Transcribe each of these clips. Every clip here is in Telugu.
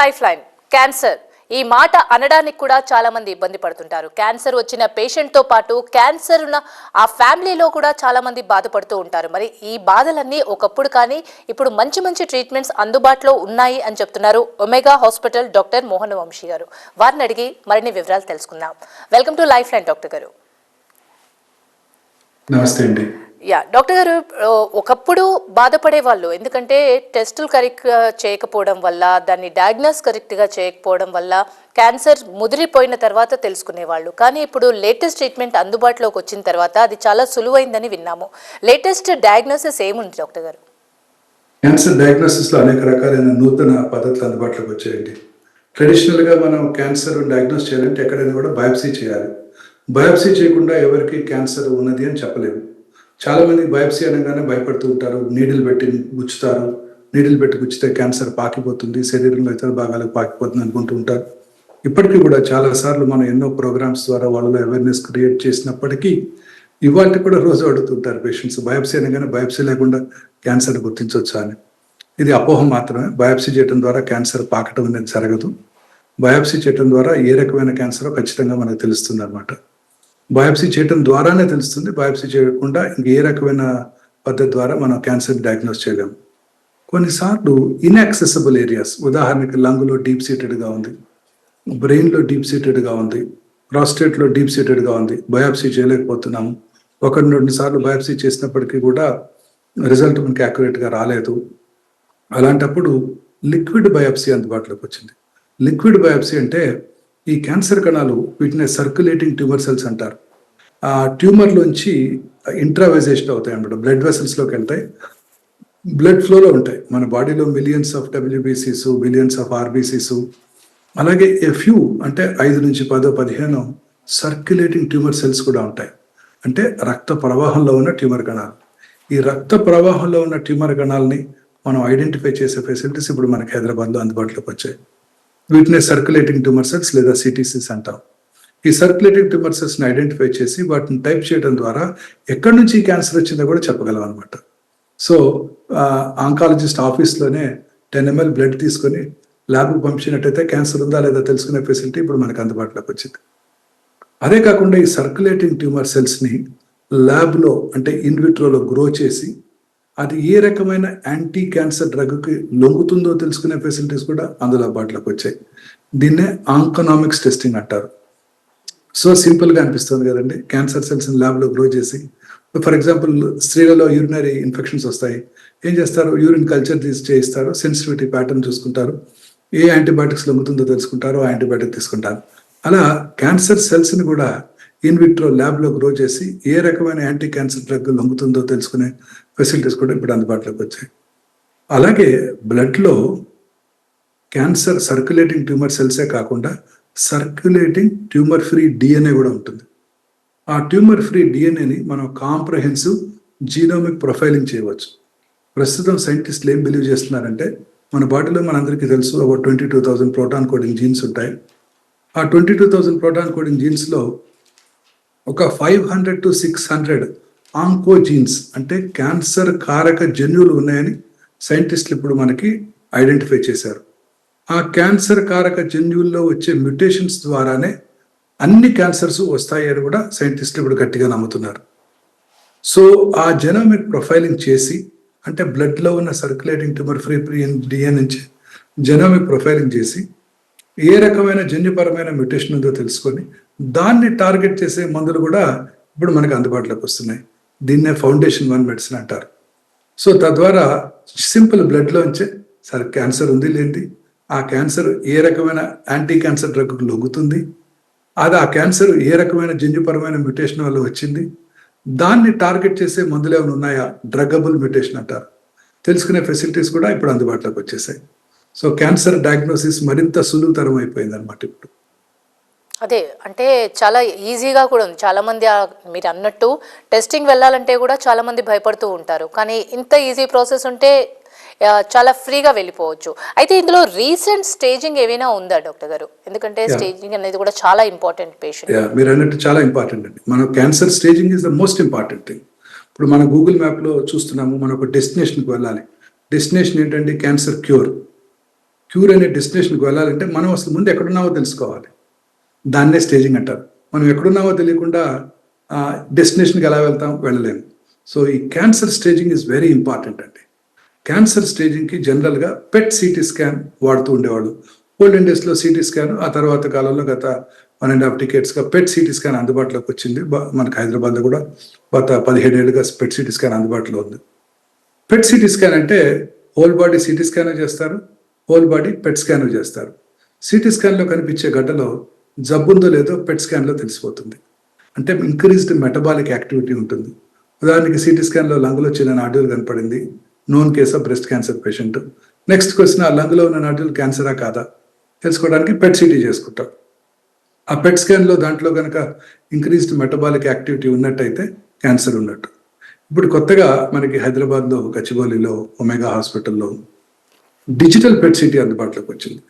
లైఫ్ లైన్ క్యాన్సర్ ఈ మాట అనడానికి కూడా చాలా మంది ఇబ్బంది పడుతుంటారు. క్యాన్సర్ వచ్చిన పేషెంట్తో పాటు క్యాన్సర్ ఉన్న ఆ ఫ్యామిలీలో కూడా చాలా మంది బాధపడుతూ ఉంటారు. మరి ఈ బాధలన్నీ ఒకప్పుడు కానీ ఇప్పుడు మంచి మంచి ట్రీట్మెంట్స్ అందుబాటులో ఉన్నాయి అని చెప్తున్నారు Omega hospital doctor Mohan Vamsi garu. వారిని అడిగి మరిన్ని వివరాలు తెలుసుకుందాం. Welcome to lifeline doctor garu. Namaste అండి. యా డాక్టర్ గారు ఒకప్పుడు బాధపడే వాళ్ళు ఎందుకంటే టెస్టులు కరెక్ట్ చేయకపోవడం వల్ల దాన్ని డయాగ్నోస్ కరెక్ట్గా చేయకపోవడం వల్ల క్యాన్సర్ ముదిరిపోయిన తర్వాత తెలుసుకునేవాళ్ళు. కానీ ఇప్పుడు లేటెస్ట్ ట్రీట్మెంట్ అందుబాటులోకి వచ్చిన తర్వాత అది చాలా సులువైందని విన్నాము. లేటెస్ట్ డయాగ్నోసిస్ ఏముంది డాక్టర్ గారు? క్యాన్సర్ డయాగ్నోసిస్లో అనేక రకాలైన నూతన పద్ధతులు అందుబాటులోకి వచ్చాయండి. ట్రెడిషనల్గా మనం క్యాన్సర్ డయాగ్నోస్ చేయాలంటే ఎక్కడైనా కూడా బయాప్సీ చేయాలి. బయాప్సీ చేయకుండా ఎవరికి క్యాన్సర్ ఉన్నది అని చెప్పలేము. చాలా మంది బయాప్సీ అనగానే భయపడుతూ ఉంటారు. నీడిల్ పెట్టి గుచ్చుతారు. నీడిల్ పెట్టి గుచ్చితే క్యాన్సర్ పాకిపోతుంది. శరీరంలో ఇతర భాగాలకు పాకిపోతుంది అనుకుంటూ ఉంటారు. ఇప్పటికీ కూడా చాలా సార్లు మనం ఎన్నో ప్రోగ్రామ్స్ ద్వారా వాళ్ళలో అవేర్నెస్ క్రియేట్ చేసినప్పటికీ ఇవాళ కూడా రోజు అడుగుతుంటారు పేషెంట్స్ బయాప్సీ అనగానే బయాప్సీ లేకుండా క్యాన్సర్ గుర్తించవచ్చా అని. ఇది అపోహ మాత్రమే. బయాప్సీ చేయడం ద్వారా క్యాన్సర్ పాకటం అనేది జరగదు. బయాప్సీ చేయడం ద్వారా ఏ రకమైన క్యాన్సర్ ఖచ్చితంగా మనకు తెలుస్తుంది అనమాట బయాప్సీ చేయటం ద్వారానే తెలుస్తుంది. బయాప్సీ చేయకుండా ఇంక ఏ రకమైన పద్ధతి ద్వారా మనం క్యాన్సర్ డయాగ్నోస్ చేయలేము కొన్నిసార్లు ఇన్యాక్సెసిబుల్ ఏరియాస్ ఉదాహరణకి లంగ్లో డీప్ సీటెడ్గా ఉంది బ్రెయిన్లో డీప్ సీటెడ్గా ఉంది ప్రాస్టేట్లో డీప్ సీటెడ్గా ఉంది బయాప్సీ చేయలేకపోతున్నాము ఒకటి రెండు సార్లు బయాప్సీ చేసినప్పటికీ కూడా రిజల్ట్ మనకి యాక్యురేట్గా రాలేదు. అలాంటప్పుడు లిక్విడ్ బయాప్సీ అందుబాటులోకి వచ్చింది. లిక్విడ్ బయాప్సీ అంటే ఈ క్యాన్సర్ కణాలు వీటిని సర్క్యులేటింగ్ ట్యూమర్ సెల్స్ అంటారు. ఆ ట్యూమర్లోంచి ఇంట్రావైజేషన్ అవుతాయి అనమాట బ్లడ్ వెసల్స్లోకి వెళ్తాయి. బ్లడ్ ఫ్లోలో ఉంటాయి. మన బాడీలో మిలియన్స్ ఆఫ్ డబ్ల్యూబీసీస్ బిలియన్స్ ఆఫ్ ఆర్బీసీస్. అలాగే ఏ ఫ్యూ అంటే ఐదు నుంచి పదో పదిహేను సర్క్యులేటింగ్ ట్యూమర్ సెల్స్ కూడా ఉంటాయి. అంటే రక్త ప్రవాహంలో ఉన్న ట్యూమర్ కణాలు. ఈ రక్త ప్రవాహంలో ఉన్న ట్యూమర్ కణాలని మనం ఐడెంటిఫై చేసే ఫెసిలిటీస్ ఇప్పుడు మనకి హైదరాబాద్లో అందుబాటులోకి వచ్చాయి. వీటిని సర్క్యులేటింగ్ ట్యూమర్ సెల్స్ లేదా సిటీసీస్ అంటాం. ఈ సర్క్యులేటింగ్ ట్యూమర్ ఐడెంటిఫై చేసి వాటిని టైప్ చేయడం ద్వారా ఎక్కడి నుంచి ఈ క్యాన్సర్ వచ్చిందో కూడా చెప్పగలం అనమాట సో ఆంకాలజిస్ట్ ఆఫీస్లోనే టెన్ ఎంఎల్ బ్లడ్ తీసుకొని ల్యాబ్కి పంపించినట్టయితే క్యాన్సర్ ఉందా లేదా తెలుసుకునే ఫెసిలిటీ ఇప్పుడు మనకు అందుబాటులోకి వచ్చింది. అదే కాకుండా ఈ సర్క్యులేటింగ్ ట్యూమర్ సెల్స్ని ల్యాబ్లో అంటే ఇన్విట్రోలో గ్రో చేసి అది ఏ రకమైన యాంటీ క్యాన్సర్ డ్రగ్కి లొంగుతుందో తెలుసుకునే ఫెసిలిటీస్ కూడా అందుబాటులోకి వచ్చాయి. దీన్నే ఆంకనామిక్స్ టెస్టింగ్ అంటారు. సో సింపుల్గా అనిపిస్తుంది కదండి. క్యాన్సర్ సెల్స్ని ల్యాబ్లో గ్రో చేసి ఫర్ ఎగ్జాంపుల్ స్త్రీలలో యూరినరీ ఇన్ఫెక్షన్స్ వస్తాయి. ఏం చేస్తారు? యూరిన్ కల్చర్ తీసి చేయిస్తారు. సెన్సిటివిటీ ప్యాటర్న్ చూసుకుంటారు. ఏ యాంటీబయాటిక్స్ లొంగుతుందో తెలుసుకుంటారో ఆ యాంటీబయాటిక్ తీసుకుంటారు. అలా క్యాన్సర్ సెల్స్ని కూడా ఇన్విట్రో ల్యాబ్లో గ్రో చేసి ఏ రకమైన యాంటీ క్యాన్సర్ డ్రగ్ లొంగుతుందో తెలుసుకునే ఫెసిలిటీస్ కూడా ఇప్పుడు అందుబాటులోకి వచ్చాయి. అలాగే బ్లడ్లో క్యాన్సర్ సర్క్యులేటింగ్ ట్యూమర్ సెల్సే కాకుండా సర్క్యులేటింగ్ ట్యూమర్ ఫ్రీ డిఎన్ఏ కూడా ఉంటుంది. ఆ ట్యూమర్ ఫ్రీ డిఎన్ఏని మనం కాంప్రహెన్సివ్ జీనోమిక్ ప్రొఫైలింగ్ చేయవచ్చు. ప్రస్తుతం సైంటిస్టులు ఏం బిలీవ్ చేస్తున్నారంటే మన బాడీలో మనందరికీ తెలుసు ఒక twenty two thousand protein coding genes ఉంటాయి. ఆ twenty two thousand protein coding జీన్స్లో ఒక five hundred to six hundred oncogenes అంటే క్యాన్సర్ కారక జన్యువులు ఉన్నాయని సైంటిస్టులు ఇప్పుడు మనకి ఐడెంటిఫై చేశారు. ఆ క్యాన్సర్ కారక జన్యువుల్లో వచ్చే మ్యుటేషన్స్ ద్వారానే అన్ని క్యాన్సర్స్ వస్తాయి అని కూడా సైంటిస్టులు ఇప్పుడు గట్టిగా నమ్ముతున్నారు. సో ఆ జెనోమిక్ ప్రొఫైలింగ్ చేసి అంటే బ్లడ్లో ఉన్న సర్క్యులేటింగ్ ట్యూమర్ ఫ్రీ డిఎన్ నుంచి జెనోమిక్ ప్రొఫైలింగ్ చేసి ఏ రకమైన జన్యుపరమైన మ్యుటేషన్ ఉందో తెలుసుకొని దాన్ని టార్గెట్ చేసే మందులు కూడా ఇప్పుడు మనకు అందుబాటులోకి వస్తున్నాయి. దీన్నే ఫౌండేషన్ వన్ మెడిసిన్ అంటారు. సో తద్వారా సింపుల్ బ్లడ్లోంచే సరే క్యాన్సర్ ఉంది లేనిది ఆ క్యాన్సర్ ఏ రకమైన యాంటీ క్యాన్సర్ డ్రగ్కు లొంగుతుంది? అది ఆ క్యాన్సర్ ఏ రకమైన జన్యుపరమైన మ్యుటేషన్ వల్ల వచ్చింది? దాన్ని టార్గెట్ చేసే మందులు ఏమైనా ఉన్నాయా? డ్రగబుల్ మ్యుటేషన్ అంటారు. తెలుసుకునే ఫెసిలిటీస్ కూడా ఇప్పుడు అందుబాటులోకి వచ్చేసాయి. సో క్యాన్సర్ డయాగ్నోసిస్ మరింత సులువుతరం అయిపోయింది అనమాట ఇప్పుడు. అదే అంటే చాలా ఈజీగా కూడా ఉంది. చాలా మంది ఆ- మీరు అన్నట్టు టెస్టింగ్ వెళ్ళాలంటే కూడా చాలా మంది భయపడుతూ ఉంటారు. కానీ ఇంత ఈజీ ప్రాసెస్ ఉంటే చాలా ఫ్రీగా వెళ్ళిపోవచ్చు. అయితే ఇందులో రీసెంట్ స్టేజింగ్ ఏమైనా ఉందా డాక్టర్ గారు? ఎందుకంటే స్టేజింగ్ అనేది కూడా చాలా ఇంపార్టెంట్ పేషెంట్ మీరు అన్నట్టు చాలా ఇంపార్టెంట్ అండి. మన cancer staging is the most important thing ఇప్పుడు మన గూగుల్ మ్యాప్లో చూస్తున్నాము మనం ఒక డెస్టినేషన్కి వెళ్ళాలి. డెస్టినేషన్ ఏంటంటే క్యాన్సర్ క్యూర్. క్యూర్ అనే డెస్టినేషన్కి వెళ్ళాలంటే మనం అసలు ముందు ఎక్కడున్నామో తెలుసుకోవాలి. దాన్నే స్టేజింగ్ అంటారు. మనం ఎక్కడున్నామో తెలియకుండా డెస్టినేషన్కి ఎలా వెళ్తాం వెళ్ళలేము సో ఈ cancer staging is very important అండి. క్యాన్సర్ స్టేజింగ్కి జనరల్గా పెట్ సిటీ స్కాన్ వాడుతూ ఉండేవాళ్ళు. ఓల్డెన్ డేస్లో సిటీ స్కాన్ ఆ తర్వాత కాలంలో గత వన్ అండ్ హాఫ్ టికెట్స్గా పెట్ సిటీ స్కాన్ అందుబాటులోకి వచ్చింది. మనకు మనకి హైదరాబాద్లో కూడా గత పదిహేడు ఏళ్ళుగా పెట్ సిటీ స్కాన్ అందుబాటులో ఉంది. పెట్ సిటీ స్కాన్ అంటే హోల్ బాడీ సిటీ స్కాన్ చేస్తారు హోల్ బాడీ పెట్ స్కాన్ చేస్తారు. సిటీ స్కాన్లో కనిపించే గడ్డలో జబ్బుందో లేదో పెట్ స్కాన్లో తెలిసిపోతుంది. అంటే ఇంక్రీజ్డ్ మెటబాలిక్ యాక్టివిటీ ఉంటుంది. ఉదాహరణకి సిటీ స్కాన్లో లంగ్లో చిన్న నాడ్యూల్ కనపడింది. Known case of breast cancer patient next question ఆ లంగ్లో ఉన్న నాడ్యూల్ క్యాన్సరా కాదా? తెలుసుకోవడానికి పెట్ సిటీ చేసుకుంటాం. ఆ పెట్ స్కాన్లో దాంట్లో కనుక ఇంక్రీజ్డ్ మెటబాలిక్ యాక్టివిటీ ఉన్నట్టయితే క్యాన్సర్ ఉన్నట్టు. ఇప్పుడు కొత్తగా మనకి హైదరాబాద్లో గచ్చిబౌలిలో ఒమేగా హాస్పిటల్లో డిజిటల్ పెట్ సిటీ అందుబాటులోకి వచ్చింది.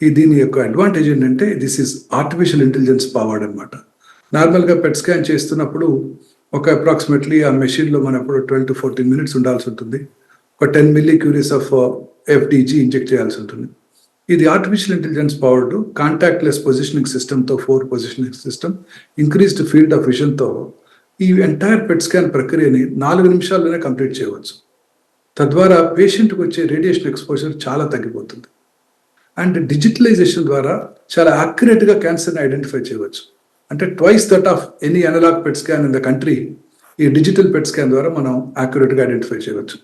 ఈ దీని యొక్క అడ్వాంటేజ్ ఏంటంటే this is artificial intelligence powered అనమాట నార్మల్గా పెట్ స్కాన్ చేస్తున్నప్పుడు ఒక అప్రాక్సిమేట్లీ ఆ మెషిన్లో మనం ఇప్పుడు ట్వెల్వ్ టు ఫోర్టీన్ మినిట్స్ ఉండాల్సి ఉంటుంది. ఒక ten millicuries of FDG inject చేయాల్సి ఉంటుంది. ఇది artificial intelligence powered contactless positioning సిస్టమ్తో four positioning system increased field of విజన్తో ఈ ఎంటైర్ పెట్ స్కాన్ ప్రక్రియని నాలుగు నిమిషాల్లోనే కంప్లీట్ చేయవచ్చు. తద్వారా పేషెంట్కి వచ్చే రేడియేషన్ ఎక్స్పోజర్ చాలా తగ్గిపోతుంది. అండ్ డిజిటలైజేషన్ ద్వారా చాలా యాక్యురేట్గా క్యాన్సర్ని ఐడెంటిఫై చేయవచ్చు. అంటే twice that of any analog PET scan in the country ఈ డిజిటల్ పెట్ స్కాన్ ద్వారా మనం యాక్యురేట్గా ఐడెంటిఫై చేయవచ్చు.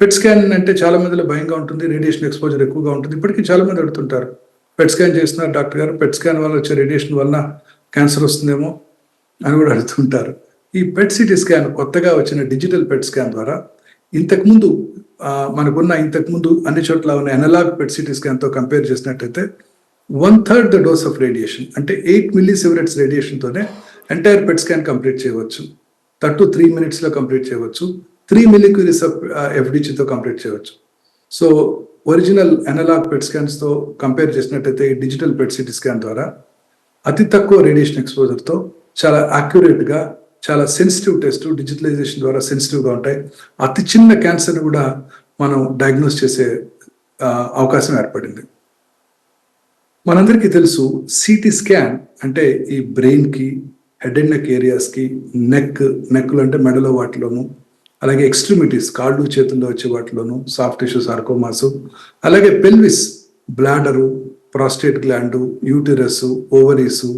పెట్ స్కాన్ అంటే చాలా మందిలో భయంగా ఉంటుంది రేడియేషన్ ఎక్స్పోజర్ ఎక్కువగా ఉంటుంది. ఇప్పటికీ చాలా మంది అడుగుతుంటారు. పెట్ స్కాన్ చేస్తున్నారు డాక్టర్ గారు పెట్ స్కాన్ వల్ల వచ్చే రేడియేషన్ వలన క్యాన్సర్ వస్తుందేమో అని కూడా అడుగుతుంటారు. ఈ పెట్ సిటీ స్కాన్ కొత్తగా వచ్చిన డిజిటల్ పెట్ స్కాన్ ద్వారా ఇంతకుముందు మనకున్న ఇంతకుముందు అన్ని చోట్ల ఉన్న ఎనలాగ్ పెట్ సిటీ ఎంతో కంపేర్ చేసినట్టయితే one third the dose of radiation అంటే ఎయిట్ మిల్లీ సివరెట్స్ రేడియేషన్తోనే ఎంటైర్ పెట్ స్కాన్ కంప్లీట్ చేయవచ్చు. థర్టు త్రీ మినిట్స్లో కంప్లీట్ చేయవచ్చు. త్రీ మిల్లీ ఆఫ్ ఎఫ్డిజితో కంప్లీట్ చేయవచ్చు. సో ఒరిజినల్ అనలాగ్ పెట్ స్కాన్స్తో కంపేర్ చేసినట్టయితే ఈ డిజిటల్ పెట్ సిటీ స్కాన్ ద్వారా అతి తక్కువ రేడియేషన్ ఎక్స్పోజర్తో చాలా యాక్యురేట్గా చాలా సెన్సిటివ్ టెస్ట్ డిజిటలైజేషన్ ద్వారా సెన్సిటివ్గా ఉంటాయి. అతి చిన్న క్యాన్సర్ని కూడా మనం డయాగ్నోస్ చేసే అవకాశం ఏర్పడింది. మనందరికీ తెలుసు సిటీ స్కాన్ అంటే ఈ బ్రెయిన్కి హెడ్ అండ్ నెక్ ఏరియాస్కి నెక్ నెక్లు అంటే మెడలో వాటిలోను అలాగే ఎక్స్ట్రిమిటీస్ కాళ్ళు చేతుల్లో వచ్చే వాటిలోను సాఫ్ట్ టిష్యూ సార్కోమాసు అలాగే pelvis bladder prostate gland uterus ovaries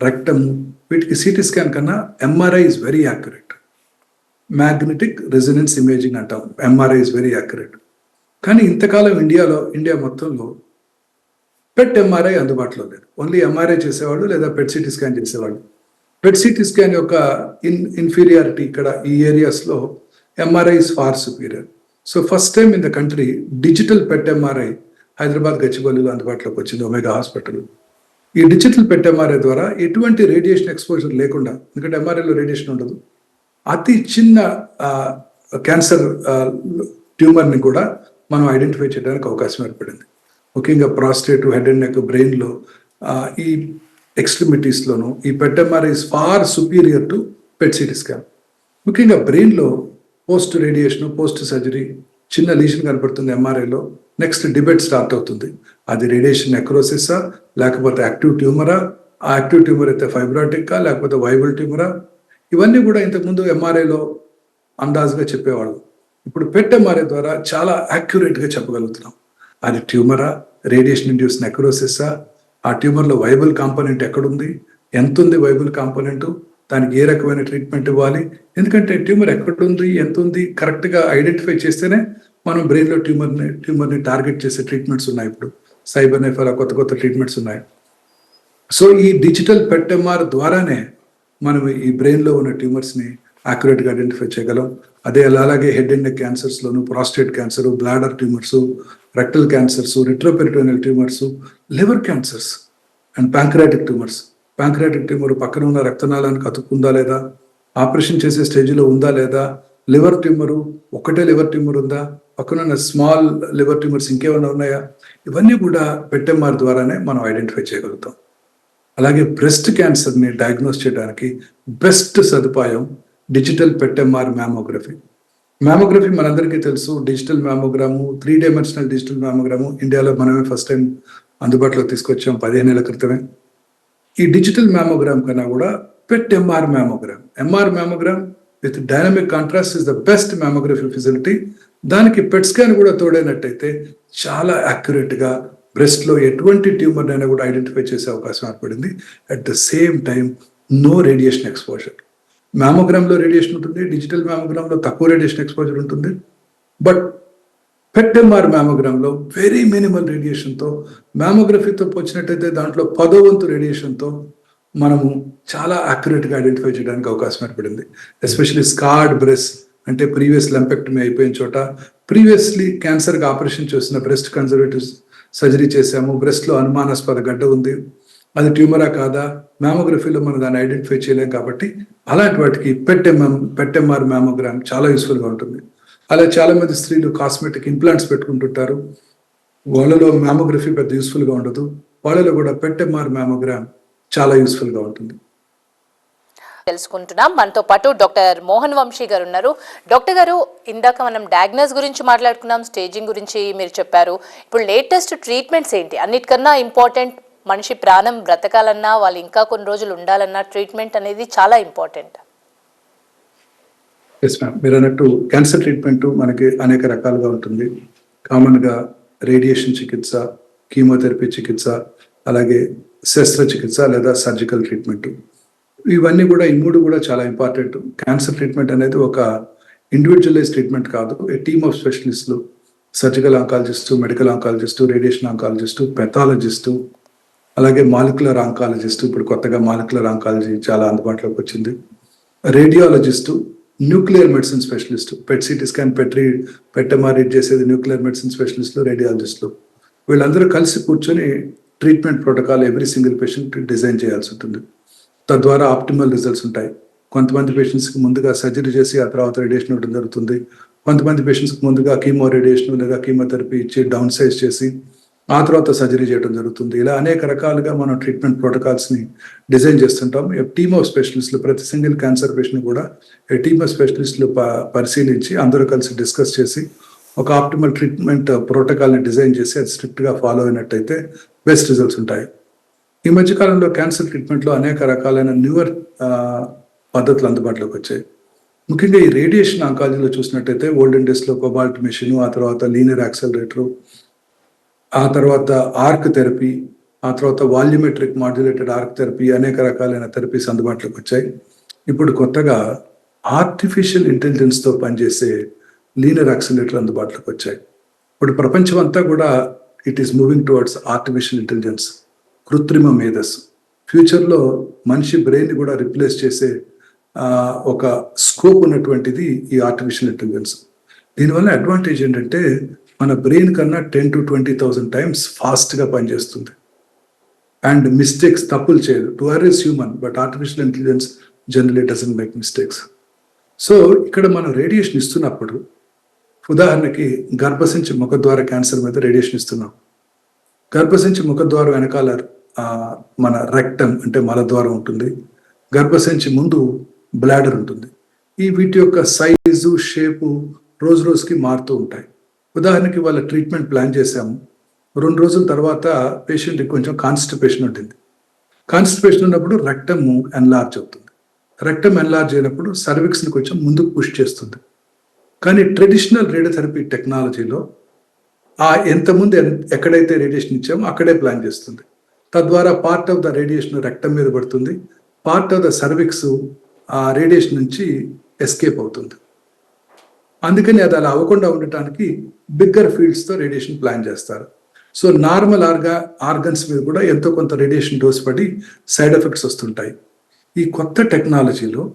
rectum వీటికి సిటీ స్కాన్ కన్నా MRI is very accurate magnetic resonance imaging అంటాం. ఎంఆర్ఐ ఇస్ వెరీ యాక్యురేట్ కానీ ఇంతకాలం ఇండియాలో ఇండియా మొత్తంలో పెట్ ఎంఆర్ఐ అందుబాటులో లేదు. ఓన్లీ ఎంఆర్ఐ చేసేవాళ్ళు లేదా పెట్ సిటీ స్కాన్ చేసేవాళ్ళు. పెట్ సిటీ స్కాన్ యొక్క ఇన్ ఇన్ఫీరియారిటీ ఇక్కడ ఈ ఏరియాస్లో MRI is far superior so first time in the country digital PET MRI Hyderabad గచ్చిబౌలిలో అందుబాటులోకి వచ్చింది ఒమేగా హాస్పిటల్ ఈ డిజిటల్ పెట్ ఎంఆర్ఐ ద్వారా ఎటువంటి రేడియేషన్ ఎక్స్పోజర్ లేకుండా ఎందుకంటే ఎంఆర్ఐలో రేడియేషన్ ఉండదు అతి చిన్న క్యాన్సర్ ట్యూమర్ని కూడా మనం ఐడెంటిఫై చేయడానికి అవకాశం ఏర్పడింది. ముఖ్యంగా ప్రాస్టేట్ హెడ్ అండ్ నెక్ బ్రెయిన్లో ఈ ఎక్స్ట్రిమిటీస్లోను ఈ PET MRI is far superior to PET CT scan ముఖ్యంగా బ్రెయిన్లో పోస్ట్ రేడియేషన్ పోస్ట్ సర్జరీ చిన్న లీషన్ కనపడుతుంది ఎంఆర్ఐలో నెక్స్ట్ డిబేట్ స్టార్ట్ అవుతుంది. అది రేడియేషన్ నెక్రోసిసా లేకపోతే యాక్టివ్ ట్యూమరా ఆ యాక్టివ్ ట్యూమర్ అయితే ఫైబ్రాటికా లేకపోతే వైబుల్ ట్యూమరా ఇవన్నీ కూడా ఇంతకుముందు ఎంఆర్ఐలో అందాజుగా చెప్పేవాళ్ళు. ఇప్పుడు పెట్ ఎంఆర్ఐ ద్వారా చాలా యాక్యురేట్గా చెప్పగలుగుతున్నాం. అది ట్యూమరా రేడియేషన్ ఇండ్యూస్ నెక్రోసిసా ఆ ట్యూమర్లో వైబుల్ కాంపోనెంట్ ఎక్కడుంది ఎంత ఉంది వైబుల్ కాంపోనెంట్ దానికి ఏ రకమైన ట్రీట్మెంట్ ఇవ్వాలి ఎందుకంటే ట్యూమర్ ఎక్కడుంది ఎంత ఉంది కరెక్ట్గా ఐడెంటిఫై చేస్తేనే మనం బ్రెయిన్లో ట్యూమర్ని ట్యూమర్ని టార్గెట్ చేసే ట్రీట్మెంట్స్ ఉన్నాయి ఇప్పుడు. సైబర్ నైఫ్ అలా కొత్త కొత్త ట్రీట్మెంట్స్ ఉన్నాయి. సో ఈ డిజిటల్ పెట్టెంఆర్ ద్వారానే మనం ఈ బ్రెయిన్లో ఉన్న ట్యూమర్స్ని యాక్యురేట్గా ఐడెంటిఫై చేయగలం. అదే అలాగే head and neck క్యాన్సర్స్లోను prostate cancer bladder tumours rectal cancers retroperitoneal tumours liver cancers and pancreatic tumours pancreatic tumour పక్కన ఉన్న రక్తనాళానికి అతుక్కుందా లేదా? ఆపరేషన్ చేసే స్టేజ్లో ఉందా లేదా? లివర్ ట్యూమరు ఒకటే లివర్ ట్యూమర్ ఉందా? పక్కనున్న స్మాల్ లివర్ ట్యూమర్స్ ఇంకేమైనా ఉన్నాయా? ఇవన్నీ కూడా పెట్టెంఆర్ ద్వారానే మనం ఐడెంటిఫై చేయగలుగుతాం. అలాగే బ్రెస్ట్ క్యాన్సర్ని డయాగ్నోస్ చేయడానికి బెస్ట్ సదుపాయం డిజిటల్ పెట్టెంఆర్ మ్యామోగ్రఫీ మ్యామోగ్రఫీ మనందరికీ తెలుసు. Digital mammogram three dimensional digital mammogram ఇండియాలో మనమే ఫస్ట్ టైం అందుబాటులో తీసుకొచ్చాం పదిహేను నెలల క్రితమే. ఈ డిజిటల్ మ్యామోగ్రామ్ కన్నా కూడా PET MR mammogram MR mammogram with dynamic contrast is the best mammography facility దానికి పెట్ స్కాన్ కూడా తోడైనట్టయితే చాలా యాక్యురేట్గా బ్రెస్ట్లో ఎటువంటి ట్యూమర్ అయినా కూడా ఐడెంటిఫై చేసే అవకాశం ఏర్పడింది. At the same time no radiation exposure మ్యామోగ్రామ్లో radiation ఉంటుంది డిజిటల్ మ్యామోగ్రామ్లో తక్కువ రేడియేషన్ ఎక్స్పోజర్ ఉంటుంది. బట్ పెట్టెంఆర్ మ్యామోగ్రామ్లో వెరీ మినిమల్ రేడియేషన్తో మ్యామోగ్రఫీతో వచ్చినట్టయితే దాంట్లో పదో వంతు రేడియేషన్తో మనము చాలా యాక్యురేట్గా ఐడెంటిఫై చేయడానికి అవకాశం ఏర్పడింది. ఎస్పెషల్లీ స్కార్డ్ బ్రెస్ట్ అంటే ప్రీవియస్ లెంపెక్టమీ అయిపోయిన చోట ప్రీవియస్లీ క్యాన్సర్గా ఆపరేషన్ చేసిన బ్రెస్ట్ కన్జర్వేటివ్ సర్జరీ చేశాము. బ్రెస్ట్లో అనుమానాస్పద గడ్డ ఉంది. అది ట్యూమరా కాదా? మ్యామోగ్రఫీలో మనం దాన్ని ఐడెంటిఫై చేయలేం కాబట్టి అలాంటి వాటికి పెట్టెంఎం పెట్టెంఆర్ మ్యామోగ్రామ్ చాలా యూస్ఫుల్గా ఉంటుంది. అలా చాలా మంది స్త్రీలు కాస్మెటిక్ ఇంప్లాంట్స్ పెట్టుకుంటుంటారు. వాళ్ళలో మ్యామోగ్రఫీ పెద్ద యూస్ఫుల్గా ఉండదు. వాళ్ళలో కూడా పెట్టెంఆర్ మ్యామోగ్రామ్ చాలా యూస్ఫుల్గా ఉంటుంది. తెలుసుకుంటున్నాం. మనతో పాటు డాక్టర్ మోహన్ వంశీ గారు ఉన్నారు. డాక్టర్ గారు ఇందాక మనం డయాగ్నోస్ గురించి మాట్లాడుకున్నాం స్టేజింగ్ గురించి మీరు చెప్పారు. ఇప్పుడు లేటెస్ట్ ట్రీట్మెంట్స్ ఏంటి? అన్నిటికన్నా ఇంపార్టెంట్ మనిషి ప్రాణం బ్రతకాలన్నా వాళ్ళు ఇంకా కొన్ని రోజులు ఉండాలన్నా ట్రీట్మెంట్ అనేది చాలా ఇంపార్టెంట్ ఎస్ మ్యామ్ మీరు అన్నట్టు క్యాన్సర్ ట్రీట్మెంట్ మనకి అనేక రకాలుగా ఉంటుంది. కామన్గా రేడియేషన్ చికిత్స కీమోథెరపీ చికిత్స అలాగే శస్త్రచికిత్స లేదా సర్జికల్ ట్రీట్మెంట్ ఇవన్నీ కూడా ఈ మూడు కూడా చాలా ఇంపార్టెంట్ క్యాన్సర్ ట్రీట్మెంట్ అనేది ఒక ఇండివిజువలైజ్ ట్రీట్మెంట్ కాదు. A team of స్పెషలిస్టులు surgical oncologist medical oncologist radiation oncologist pathologist అలాగే మాలిక్యులర్ ఆంకాలజిస్టు ఇప్పుడు కొత్తగా మాలిక్యులర్ ఆంకాలజీ చాలా అందుబాటులోకి వచ్చింది. Radiologist nuclear medicine specialist PET CT scan పెట్రి PET MRI చేసేది న్యూక్లియర్ మెడిసిన్ స్పెషలిస్టులు రేడియాలజిస్టులు వీళ్ళందరూ కలిసి కూర్చొని treatment protocol every single patient design చేయాల్సి ఉంటుంది. తద్వారా ఆప్టిమల్ రిజల్ట్స్ ఉంటాయి. కొంతమంది పేషెంట్స్కి ముందుగా సర్జరీ చేసి ఆ తర్వాత రేడియేషన్ ఇవ్వడం జరుగుతుంది. కొంతమంది పేషెంట్స్కి ముందుగా కీమో రేడియేషన్ లేదా కీమోథెరపీ ఇచ్చి డౌన్ సైజ్ చేసి ఆ తర్వాత సర్జరీ చేయడం జరుగుతుంది. ఇలా అనేక రకాలుగా మనం ట్రీట్మెంట్ ప్రోటోకాల్స్ని డిజైన్ చేస్తుంటాం. టీమ్ ఆఫ్ స్పెషలిస్టులు ప్రతి సింగిల్ క్యాన్సర్ పేషెంట్ కూడా టీమ్ ఆఫ్ స్పెషలిస్టులు ప- పరిశీలించి అందరూ కలిసి డిస్కస్ చేసి ఒక ఆప్టిమల్ ట్రీట్మెంట్ ప్రోటోకాల్ని డిజైన్ చేసి అది స్ట్రిక్ట్గా ఫాలో అయినట్టయితే బెస్ట్ రిజల్ట్స్ ఉంటాయి. ఈ మధ్యకాలంలో క్యాన్సర్ ట్రీట్మెంట్లో అనేక రకాలైన న్యూవర్ పద్ధతులు అందుబాటులోకి వచ్చాయి. ముఖ్యంగా ఈ రేడియేషన్ ఆంకాలజీలో చూసినట్టయితే ఓల్డెన్ డేస్లో కొబాల్ట్ మెషిన్ ఆ తర్వాత లీనియర్ యాక్సలరేటరు ఆ తర్వాత ఆర్క్ థెరపీ ఆ తర్వాత వాల్యూమెట్రిక్ మాడ్యులేటెడ్ ఆర్క్ థెరపీ అనేక రకాలైన థెరపీస్ అందుబాటులోకి వచ్చాయి. ఇప్పుడు కొత్తగా ఆర్టిఫిషియల్ ఇంటెలిజెన్స్తో పనిచేసే లీనర్ యాక్సిలేటర్ అందుబాటులోకి వచ్చాయి. ఇప్పుడు ప్రపంచం అంతా కూడా it is moving towards artificial intelligence. కృత్రిమ మేధస్సు. ఫ్యూచర్లో మనిషి బ్రెయిన్ కూడా రిప్లేస్ చేసే ఒక స్కోప్ ఉన్నటువంటిది ఈ ఆర్టిఫిషియల్ ఇంటెలిజెన్స్. దీనివల్ల అడ్వాంటేజ్ ఏంటంటే మన బ్రెయిన్ కన్నా ten to twenty thousand times ఫాస్ట్గా పనిచేస్తుంది. అండ్ మిస్టేక్స్ తప్పులు చేయదు. To err is human but artificial intelligence generally doesn't make mistakes. So ఇక్కడ మనం రేడియేషన్ ఇస్తున్నప్పుడు ఉదాహరణకి గర్భసించి ముఖద్వార క్యాన్సర్ మీద రేడియేషన్ ఇస్తున్నాం. గర్భసించి ముఖద్వారం వెనకాల మన రెక్టమ్ అంటే మలద్వారం ఉంటుంది. గర్భసంచి ముందు బ్లాడర్ ఉంటుంది. ఈ వీటి యొక్క సైజు షేపు రోజు రోజుకి మారుతూ ఉంటాయి. ఉదాహరణకి వాళ్ళ ట్రీట్మెంట్ ప్లాన్ చేశాము. రెండు రోజుల తర్వాత పేషెంట్కి కొంచెం కాన్స్టిపేషన్ ఉంటుంది కాన్స్టిపేషన్ ఉన్నప్పుడు రెక్టమ్ ఎన్లార్జ్ అవుతుంది. రెక్టమ్ ఎన్లార్జ్ అయినప్పుడు సర్విక్స్ని కొంచెం ముందుకు పుష్ చేస్తుంది. కానీ ట్రెడిషనల్ రేడియోథెరపీ టెక్నాలజీలో ఆ ఎంతమంది ఎక్కడైతే రేడియేషన్ ఇచ్చామో అక్కడే ప్లాన్ చేస్తుంది. తద్వారా పార్ట్ ఆఫ్ ద రేడియేషన్ రక్తం మీద పడుతుంది. పార్ట్ ఆఫ్ ద సర్విక్స్ ఆ రేడియేషన్ నుంచి ఎస్కేప్ అవుతుంది. అందుకని అది అలా అవ్వకుండా ఉండటానికి బిగ్గర్ ఫీల్డ్స్తో రేడియేషన్ ప్లాన్ చేస్తారు. సో నార్మల్ ఆర్గా ఆర్గన్స్ మీద కూడా ఎంతో కొంత రేడియేషన్ డోస్ పడి సైడ్ ఎఫెక్ట్స్ వస్తుంటాయి. ఈ కొత్త టెక్నాలజీలో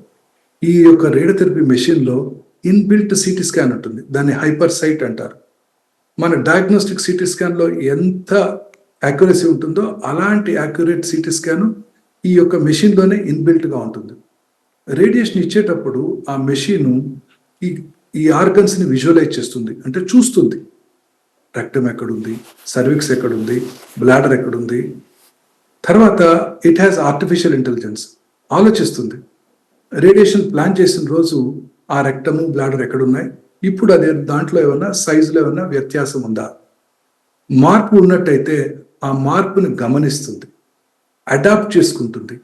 ఈ యొక్క రేడియోథెరపీ మెషిన్లో ఇన్బిల్ట్ సిటీ స్కాన్ ఉంటుంది. దాన్ని హైపర్ సైట్ అంటారు. మన డయాగ్నోస్టిక్ సిటీ స్కాన్లో ఎంత యాక్యురసీ ఉంటుందో అలాంటి యాక్యురేట్ సిటీ స్కాన్ ఈ యొక్క మెషిన్లోనే ఇన్బిల్ట్గా ఉంటుంది. రేడియేషన్ ఇచ్చేటప్పుడు ఆ మెషిన్ ఈ ఈ ఆర్గన్స్ని విజువలైజ్ చేస్తుంది. అంటే చూస్తుంది. రక్తం ఎక్కడుంది? సర్విక్స్ ఎక్కడుంది? బ్లాడర్ ఎక్కడుంది? తర్వాత ఇట్ హ్యాస్ ఆర్టిఫిషియల్ ఇంటెలిజెన్స్ ఆలోచిస్తుంది. రేడియేషన్ ప్లాన్ చేసిన రోజు ఆ రక్తము బ్లాడర్ ఎక్కడున్నాయి? ఇప్పుడు అదే దాంట్లో ఏమన్నా సైజులో ఏమన్నా వ్యత్యాసం ఉందా? మార్పు ఉన్నట్టయితే ఆ మార్పును గమనిస్తుంది అడాప్ట్ చేసుకుంటుంది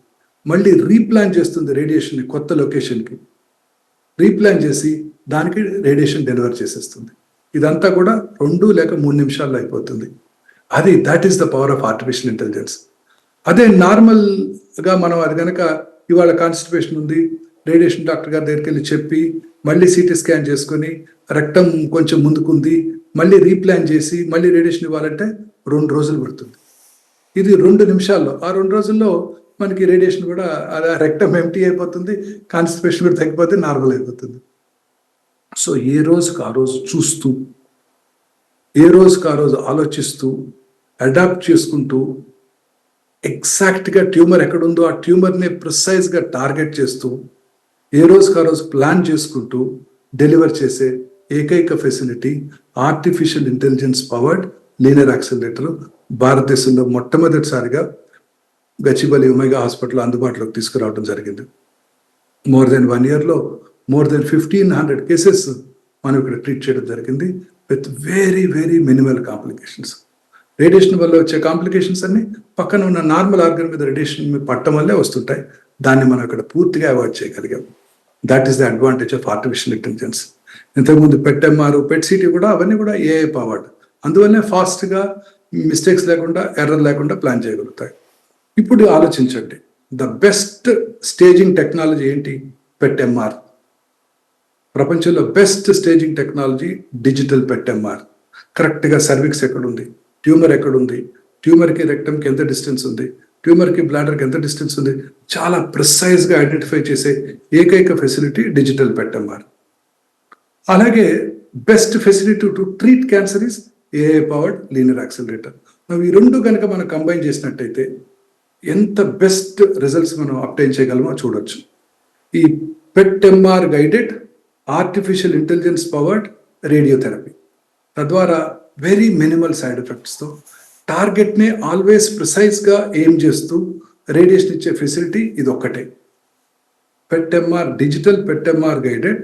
మళ్ళీ రీప్లాన్ చేస్తుంది రేడియేషన్ని కొత్త లొకేషన్కి రీప్లాన్ చేసి దానికి రేడియేషన్ డెలివర్ చేసేస్తుంది. ఇదంతా కూడా రెండు లేక మూడు నిమిషాల్లో అయిపోతుంది. అది that is the power of artificial intelligence అదే నార్మల్గా మనం అది కనుక ఇవాళ కాన్స్టిపేషన్ ఉంది రేడియేషన్ డాక్టర్ గారి దగ్గరికి వెళ్ళి చెప్పి మళ్ళీ సిటీ స్కాన్ చేసుకొని రక్తం కొంచెం ముందుకుంది మళ్ళీ రీప్లాన్ చేసి మళ్ళీ రేడియేషన్ ఇవ్వాలంటే రెండు రోజులు పడుతుంది. ఇది రెండు నిమిషాల్లో. ఆ రెండు రోజుల్లో మనకి రేడియేషన్ కూడా రెక్టమ్ ఎంటీ అయిపోతుంది కాన్స్టిపేషన్ కూడా తగ్గిపోతే నార్మల్ అయిపోతుంది. సో ఏ రోజుకు ఆ రోజు చూస్తూ ఏ రోజుకు ఆ రోజు ఆలోచిస్తూ అడాప్ట్ చేసుకుంటూ ఎగ్జాక్ట్గా ట్యూమర్ ఎక్కడుందో ఆ ట్యూమర్ని ప్రిసైజ్గా టార్గెట్ చేస్తూ ఏ రోజుకు ఆ రోజు ప్లాన్ చేసుకుంటూ డెలివర్ చేసే ఏకైక facility artificial intelligence powered linear accelerator భారతదేశంలో మొట్టమొదటిసారిగా గచ్చిబలి ఉమేగా హాస్పిటల్ అందుబాటులోకి తీసుకురావడం జరిగింది. మోర్ దెన్ వన్ ఇయర్లో more than fifteen hundred cases మనం ఇక్కడ ట్రీట్ చేయడం జరిగింది with very very minimal complications radiation వల్ల వచ్చే కాంప్లికేషన్స్ అన్ని పక్కన ఉన్న నార్మల్ ఆర్గన్ మీద రేడియేషన్ పట్టడం వల్లే వస్తుంటాయి. దాన్ని మనం ఇక్కడ పూర్తిగా అవాయిడ్ చేయగలిగాం. That is the advantage of artificial intelligence ఇంతకుముందు పెట్టెమ్మారు పెట్ సిటీ కూడా అవన్నీ కూడా ఏఐ పవర్డ్ అందువల్లనే ఫాస్ట్గా మిస్టేక్స్ లేకుండా ఎర్రర్ లేకుండా ప్లాన్ చేయగలుగుతాయి. ఇప్పుడు ఆలోచించండి. ద బెస్ట్ స్టేజింగ్ టెక్నాలజీ ఏంటి? పెట్ ప్రపంచంలో best staging technology digital PET కరెక్ట్గా సర్విక్స్ ఎక్కడుంది? ట్యూమర్ ఎక్కడుంది? ట్యూమర్కి రెక్టమ్కి ఎంత డిస్టెన్స్ ఉంది? ట్యూమర్కి బ్లాడర్కి ఎంత డిస్టెన్స్ ఉంది? చాలా ప్రిసైజ్గా ఐడెంటిఫై చేసే ఏకైక ఫెసిలిటీ డిజిటల్ పెట్ అలాగే best facility to treat cancer is AI powered linear accelerator మనం ఈ రెండు కనుక మనం కంబైన్ చేసినట్టయితే ఎంత బెస్ట్ రిజల్ట్స్ మనం అప్టైన్ చేయగలమో చూడొచ్చు. ఈ PET MR guided artificial intelligence powered radiotherapy తద్వారా వెరీ మినిమల్ సైడ్ ఎఫెక్ట్స్తో టార్గెట్ని ఆల్వేస్ ప్రిసైజ్గా ఎయిమ్ చేస్తూ రేడియేషన్ ఇచ్చే ఫెసిలిటీ ఇది ఒక్కటే PET MR digital PET MR guided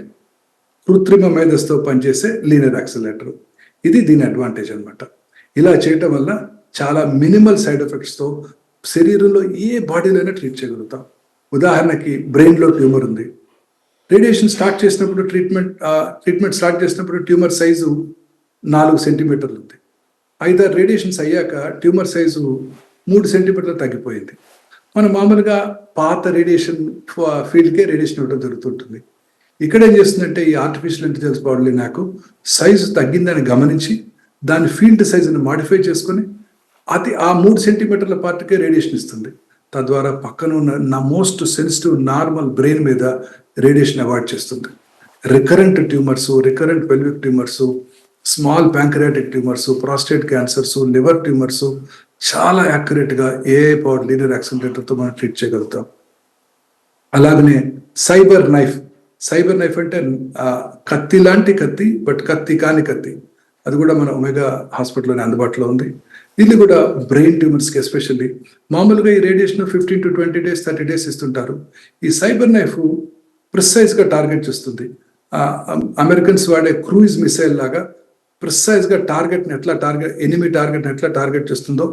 కృత్రిమ మేధస్తో పనిచేసే లీనర్ యాక్సిలేటర్. ఇది దీని అడ్వాంటేజ్ అన్నమాట. ఇలా చేయటం వల్ల చాలా మినిమల్ సైడ్ ఎఫెక్ట్స్తో శరీరంలో ఏ బాడీలైనా ట్రీట్ చేయగలుగుతాం. ఉదాహరణకి బ్రెయిన్లో ట్యూమర్ ఉంది. రేడియేషన్ స్టార్ట్ చేసినప్పుడు ట్రీట్మెంట్ ట్రీట్మెంట్ స్టార్ట్ చేసినప్పుడు ట్యూమర్ సైజు నాలుగు సెంటీమీటర్లు ఉంది. ఐదారు రేడియేషన్స్ అయ్యాక ట్యూమర్ సైజు మూడు సెంటీమీటర్లు తగ్గిపోయింది. మనం మామూలుగా పాత రేడియేషన్ ఫీల్డ్కే రేడియేషన్ ఇవ్వడం జరుగుతుంటుంది. ఇక్కడ ఏం చేస్తుందంటే ఈ ఆర్టిఫిషియల్ ఇంటెలిజెన్స్ బాడీ నాకు సైజు తగ్గిందని గమనించి దాని ఫీల్డ్ సైజుని మాడిఫై చేసుకొని అది ఆ మూడు సెంటీమీటర్ల పార్ట్కే రేడియేషన్ ఇస్తుంది. తద్వారా పక్కన ఉన్న నా మోస్ట్ సెన్సిటివ్ నార్మల్ బ్రెయిన్ మీద రేడియేషన్ అవాయిడ్ చేస్తుంది. Recurrent tumours recurrent pelvic tumours small pancreatic tumours prostate cancers liver tumours చాలా యాక్యురేట్గా ఏ పవర్ లీడర్ యాక్సిలేటర్తో మనం ట్రీట్ చేయగలుగుతాం. అలాగనే సైబర్ నైఫ్ సైబర్ నైఫ్ అంటే కత్తి లాంటి కత్తి బట్ కత్తి కాని కత్తి. అది కూడా మన ఒమేగా హాస్పిటల్లోనే అందుబాటులో ఉంది. ఇది కూడా బ్రెయిన్ ట్యూమర్స్కి ఎస్పెషల్లీ మామూలుగా ఈ radiation fifteen to twenty days thirty days ఇస్తుంటారు. ఈ సైబర్ నైఫ్ ప్రిసైజ్గా టార్గెట్ చేస్తుంది. అమెరికన్స్ వాడే క్రూయిజ్ మిసైల్ లాగా ప్రిసైజ్గా టార్గెట్ని ఎట్లా టార్గెట్ ఎనిమి టార్గెట్ని ఎట్లా టార్గెట్ చేస్తుందో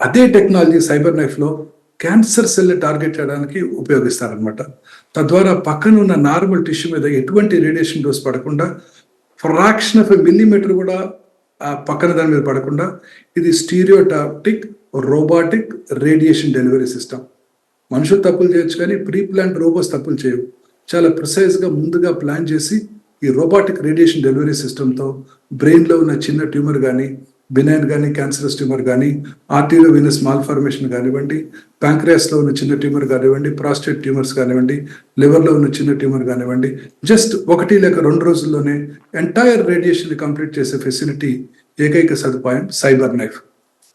అదే టెక్నాలజీ సైబర్ నైఫ్లో క్యాన్సర్ సెల్ టార్గెట్ చేయడానికి ఉపయోగిస్తారనమాట తద్వారా పక్కన ఉన్న నార్మల్ టిష్యూ మీద ఎటువంటి రేడియేషన్ డోస్ పడకుండా ఫ్రాక్షన్ ఆఫ్ ఎ మిల్లీమీటర్ కూడా పక్కన దాని మీద పడకుండా ఇది stereotactic robotic radiation delivery system. మనుషులు తప్పులు చేయొచ్చు కానీ ప్రీ ప్లాన్ రోబోస్ తప్పులు చేయవు. చాలా ప్రిసైజ్గా ముందుగా ప్లాన్ చేసి ఈ రోబాటిక్ రేడియేషన్ డెలివరీ సిస్టంతో బ్రెయిన్లో ఉన్న చిన్న ట్యూమర్ కానీ బినైన్ కానీ క్యాన్సరస్ ట్యూమర్ కానీ ఆర్టీలో విన స్మాల్ ఫార్మేషన్ కానివ్వండి ప్యాంక్రియాస్లో ఉన్న చిన్న ట్యూమర్ కానివ్వండి ప్రాస్టేట్ ట్యూమర్స్ కానివ్వండి లివర్లో ఉన్న చిన్న ట్యూమర్ కానివ్వండి జస్ట్ ఒకటి లేక రెండు రోజుల్లోనే ఎంటైర్ రేడియేషన్ కంప్లీట్ చేసే ఫెసిలిటీ ఏకైక సదుపాయం సైబర్ నైఫ్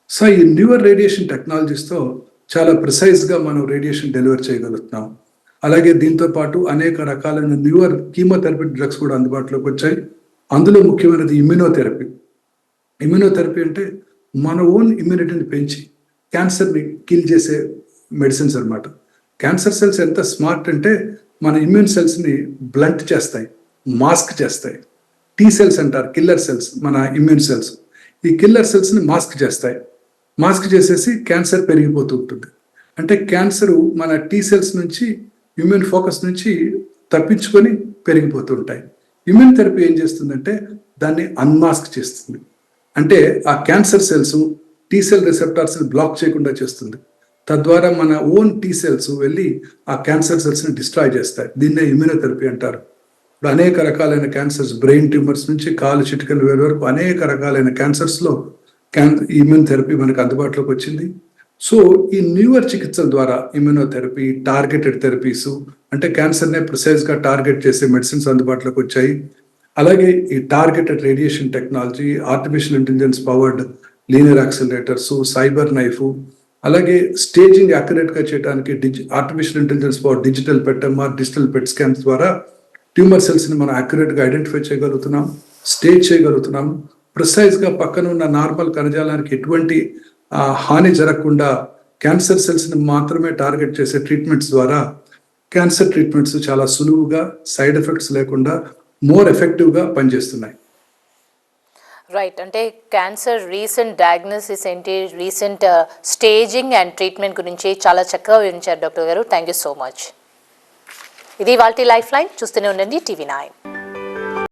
సో ఈ న్యూవర్ రేడియేషన్ టెక్నాలజీస్తో చాలా ప్రిసైజ్గా మనం రేడియేషన్ డెలివర్ చేయగలుగుతున్నాం. అలాగే దీంతో పాటు అనేక రకాలైన న్యూవర్ కీమోథెరపీ డ్రగ్స్ కూడా అందుబాటులోకి వచ్చాయి. అందులో ముఖ్యమైనది ఇమ్యూనోథెరపీ. ఇమ్యూనోథెరపీ అంటే మన ఓన్ ఇమ్యూనిటీని పెంచి క్యాన్సర్ని కిల్ చేసే మెడిసిన్స్ అన్నమాట. క్యాన్సర్ సెల్స్ ఎంత స్మార్ట్ అంటే మన ఇమ్యూన్ సెల్స్ని బ్లంట్ చేస్తాయి మాస్క్ చేస్తాయి. టీ సెల్స్ అంటారు కిల్లర్ సెల్స్ మన ఇమ్యూన్ సెల్స్. ఈ కిల్లర్ సెల్స్ని మాస్క్ చేస్తాయి. మాస్క్ చేసేసి క్యాన్సర్ పెరిగిపోతూ ఉంటుంది. అంటే క్యాన్సర్ మన టీ సెల్స్ నుంచి ఇమ్యూన్ ఫోకస్ నుంచి తప్పించుకొని పెరిగిపోతూ ఉంటాయి. ఇమ్యూన్ థెరపీ ఏం చేస్తుందంటే దాన్ని అన్మాస్క్ చేస్తుంది. అంటే ఆ cancer cells T cell receptors block చేయకుండా చేస్తుంది. తద్వారా మన ఓన్ టీ సెల్స్ వెళ్ళి ఆ క్యాన్సర్ సెల్స్ని డిస్ట్రాయ్ చేస్తాయి. దీన్నే ఇమ్యూనోథెరపీ అంటారు. ఇప్పుడు అనేక రకాలైన క్యాన్సర్స్ బ్రెయిన్ ట్యూమర్స్ నుంచి కాలు చిటికలు వేరు వరకు అనేక రకాలైన క్యాన్సర్స్లో క్యాన్ ఇమ్యూన్ థెరపీ మనకు అందుబాటులోకి వచ్చింది. సో ఈ న్యూవర్ చికిత్సల ద్వారా ఇమ్యూనోథెరపీ టార్గెటెడ్ థెరపీస్ అంటే క్యాన్సర్నే ప్రొసైజ్గా టార్గెట్ చేసే మెడిసిన్స్ అందుబాటులోకి వచ్చాయి. అలాగే ఈ targeted radiation technology artificial intelligence powered linear accelerators cyber knife అలాగే స్టేజింగ్ అక్యురేట్గా చేయడానికి డిజి ఆర్టిఫిషియల్ ఇంటెలిజెన్స్ పవర్ డిజిటల్ పెట్టఎంఆర్ డిజిటల్ పెట్ స్కామ్స్ ద్వారా ట్యూమర్ సెల్స్ని మనం అక్యురేట్గా ఐడెంటిఫై చేయగలుగుతున్నాం స్టేజ్ చేయగలుగుతున్నాం. ప్రిసైజ్గా పక్కన ఉన్న నార్మల్ కణజాలానికి ఎటువంటి హాని జరగకుండా క్యాన్సర్ సెల్స్ని మాత్రమే టార్గెట్ చేసే ట్రీట్మెంట్స్ ద్వారా క్యాన్సర్ ట్రీట్మెంట్స్ చాలా సులువుగా సైడ్ ఎఫెక్ట్స్ లేకుండా మోర్ ఎఫెక్టివ్గా పనిచేస్తున్నాయి. రైట్ అంటే క్యాన్సర్ రీసెంట్ డయాగ్నోసిస్ ఏంటి? రీసెంట్ స్టేజింగ్ అండ్ ట్రీట్మెంట్ గురించి చాలా చక్కగా వివరించారు డాక్టర్ గారు. థ్యాంక్ యూ సో మచ్ ఇది వాళ్ళ లైఫ్ లైన్ చూస్తూనే ఉండండి. TV nine.